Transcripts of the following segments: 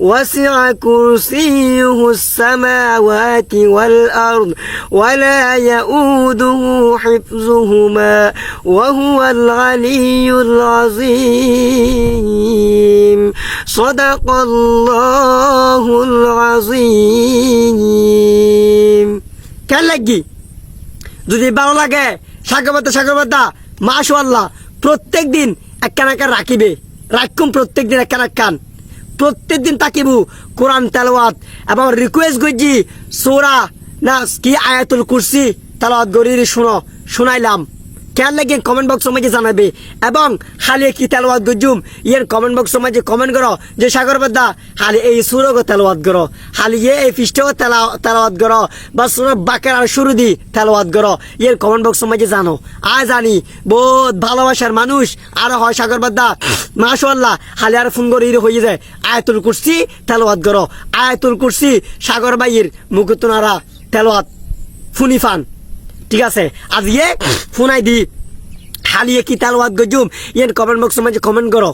وسع كرسيه السماوات والأرض ولا يؤوده حفظهما وهو العلي العظيم صدق الله العظيم কেন লাগি যদি ভালো লাগে সাগরবাদা সাগরবাদা মাশাল্লাহ প্রত্যেক দিন একখান একখান রাখিবে রাখুম প্রত্যেক দিন একখান একখান প্রত্যেক দিন তাকিবু কোরআন তেলাওয়াত এবং রিকোয়েস্ট করছি সোরা না কি আয়াতুল কুরসি তেলাওয়াত গরি শুনো, শুনাইলাম। কেন লাগে কমেন্ট বক্সের মাঝে জানাবে? এবং হালি কি তেলাওয়াত গজুম? ইয়ের কমেন্ট বক্সের মাঝে কমেন্ট করো। যে সাগর বাদ্দা, হালি এই সুরগ তেলাওয়াত করো। হালি ইয়ে এই পৃষ্ঠও তেলাওয়াত করো। বা সুর বাকের আর শুরু দি তেলাওয়াত করো। ইয়ের কমেন্ট বক্সের মাঝে জানো। আয় জানি, বহুত ভালোবাসার মানুষ। আর হয় সাগর বাদ্দা। মাশাল্লাহ হালি আর ফোন করে হয়ে যায়। আয়াতুল কুরসি তেলাওয়াত করো। আয়াতুল কুরসি সাগর বাইয়ের মুকুতনারা তেলাওয়াত। ফুনিফান ঠিক আছে আজ ইয়ে ফোনাই দি। হালিয়ে কি তেলওয়াত গজুম ইয়েন কমেন্ট বক্সের মাঝে কমেন্ট করো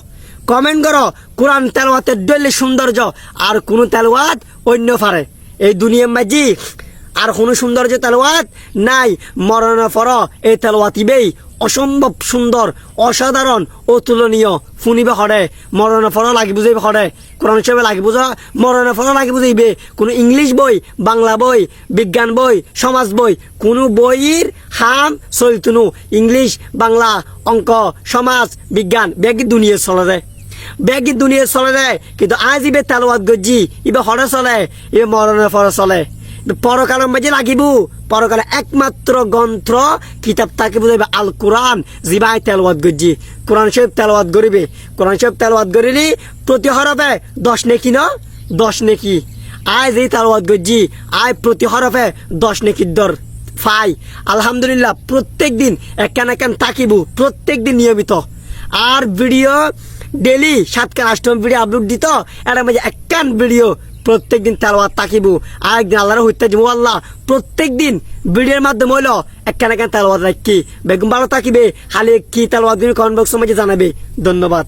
কমেন্ট করো কোরআন তেলওয়াতের ডলে সৌন্দর্য আর কোন তেলওয়াত অন্য পারে এই দুনিয়ার মাঝি আর কোনো সুন্দর যে তেলওয়াত নাই। মরণ ফর, এই তেলওয়াত ইবেই অসম্ভব সুন্দর, অসাধারণ অতুলনীয় ফুনিবে হরে মরণ ফল লাগি বুঝাইবে হরে। কোরআন হিসেবে লাগি বুঝা মরণ ফল লাগি বুঝাইবে। কোনো ইংলিশ বই, বাংলা বই, বিজ্ঞান বই, সমাজ বই, কোনো বইয়ের হাম চলতুনু। ইংলিশ, বাংলা অঙ্ক, সমাজ, বিজ্ঞান, বেগি দুনিয়া চলে যায়। বেগি দুনিয়া চলে যায়, কিন্তু আজ ইবে তেলওয়াত গজ্জি, ইবে হরে চলে, ইবে মরণের ফল চলে। পরকালের মাঝে লাগিব। পরকালে একমাত্র গ্রন্থ, কিতাব তাকে বুঝাইবে আল কোরআন জিবাই তেলওয়াত গজ্জি কোরআন শরীফ তেলওয়াত করিবে। কোরআন শরীফ তেলওয়াত করিলি, প্রতি হরফে দশ নেকি ন? দশ নেকি। আয় যেই তেলওয়াত গজ্জি আয় প্রতি হরফে দশ নেকির দর। ফাই। আলহামদুলিল্লাহ, প্রত্যেক দিন একান একান তাকিবু প্রত্যেক দিন নিয়মিত। আর ভিডিও ডেলি সাতকান আষ্টম ভিডিও আপলোড দিত এর মাঝে একখান ভিডিও প্রত্যেক দিন তাকিবু আর একদিন আল্লাহর হত্যা দিব আল্লাহ। প্রত্যেক দিন ভিডিওর মাধ্যমে হইল একখান একখান তেলওয়াত রাখি। বেগম ভালো তাকিবে হালে কি তেলওয়াত কমেন্ট মাঝে জানাবে। ধন্যবাদ।